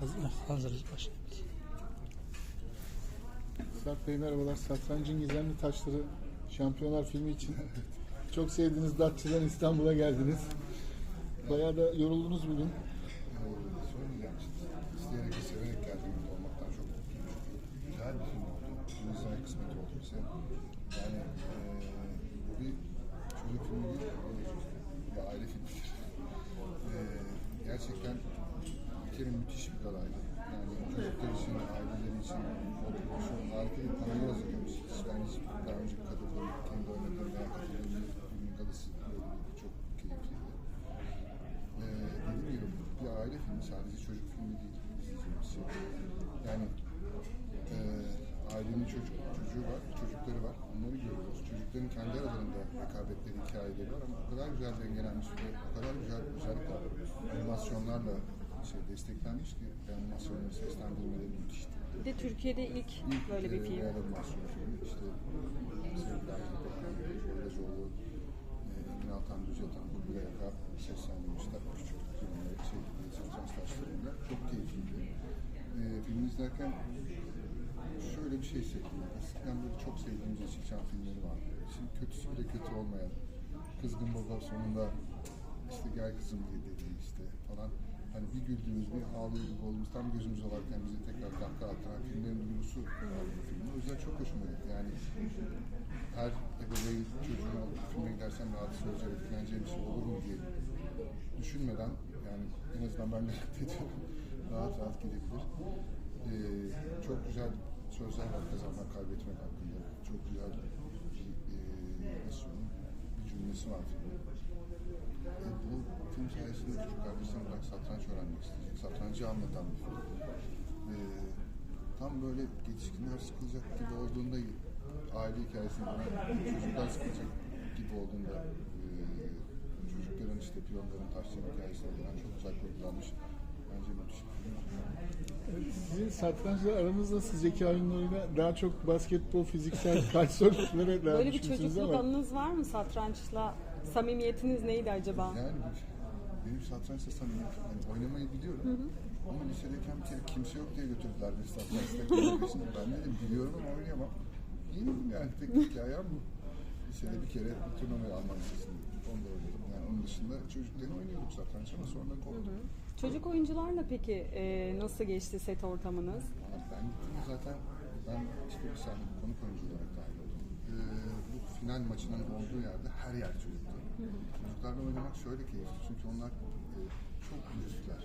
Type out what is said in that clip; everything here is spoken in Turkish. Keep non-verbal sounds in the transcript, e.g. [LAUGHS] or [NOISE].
Hazır, hazırız başlayalım. Sarp Bey merhabalar. Satrancın Gizemli Taşları Şampiyonlar filmi için [LAUGHS] çok sevdiğiniz Datça'dan İstanbul'a geldiniz. Bayağı da yoruldunuz bugün. Söyleyeceğim işte. İsteyerek ve severek geldiğimde olmaktan çok mutluyum. Güzel bir film oldu. Bizlere kısmet oldu bize. Yani eee bu bir çocuk filmi değil, bir aile filmidir. Eee gerçekten bir kere müthiş bir kalaydı. Yani çocuklar için, aileler için şu harika bir panayı hazırlamış. Hiç ben hiç daha önce katıldığım, kendi oynadığım veya bir böyle bir çok keyifliydi. Ee, dediğim gibi bir aile filmi sadece çocuk filmi değil izleyeceğimiz şey. Yani e, ailenin çocuk, çocuğu var, çocukları var. Onları görüyoruz. Çocukların kendi aralarında rekabetleri, hikayeleri var ama o kadar güzel dengelenmiş ve o kadar güzel özellikle animasyonlarla şey desteklenmiş ki ve animasyonların seslendirmeleri müthişti. Bir de Türkiye'de ilk İlk böyle bir e, film. animasyon filmi işte sevgili Pekkan, e, Emin Altan Düzatan, Burcu Yaka seslendirmişler. Küçük filmleri, şey, taşlarıyla. Çok keyifliydi. E, filmi izlerken şöyle bir şey hissettim. Eskiden böyle çok sevdiğimiz Yeşilçam filmleri vardı. Şimdi kötüsü bile kötü olmayan, kızgın baba sonunda işte gel kızım dedi işte falan. Hani bir güldüğümüz, bir ağlıyor gibi olduğumuz, tam gözümüz olarken bizi tekrar kahkaha attıran filmlerin duygusu vardı bu filmin. O yüzden çok hoşuma gitti. Yani her ebeveyn çocuğuna filme gidersen rahatsız olacağı, etkileneceği bir şey olur mu diye düşünmeden yani en azından ben merak [LAUGHS] ediyorum. rahat rahat gidebilir. Ee, çok güzel sözler var kazanmak, kaybetmek hakkında. Çok güzel bir, e, bir cümlesi var filmin. Bu film sayesinde çocuk kardeşlerim olarak satranç öğrenmek isteyecek. Satrancı anlatan bir film. E, tam böyle yetişkinler sıkılacak gibi olduğunda aile hikayesini çocuklar sıkılacak gibi olduğunda e, çocukların işte piyonların taşların hikayesini veren çok güzel kurgulanmış. Bence müthiş bir film. Sizin satrançla aranız nasıl zeka oyunlarıyla daha çok basketbol, fiziksel [LAUGHS] kaç sorulara daha Böyle bir çocukluk ama anınız var mı satrançla? Samimiyetiniz neydi acaba? Yani benim satrançta samimiyetim. Yani oynamayı biliyorum. Ama lisedeyken bir kere kimse yok diye götürdüler bir satrançta. ben dedim biliyorum ama oynayamam. Yenildim yani tek hikayem bu. Lisede bir kere bir turnuvaya Alman lisesinde onu da oynadım. Yani onun dışında çocuklarla oynuyorduk satranç ama sonra kovdum. Çocuk oyuncularla peki e, nasıl geçti set ortamınız? Ben gittiğimde zaten ben işte bir sahne konuk oyuncu olarak dahil oldum. Ee, bu final maçının olduğu yerde her yer çocuktu. Çocuklarla oynamak şöyle keyifli çünkü onlar e, çok dürüstler.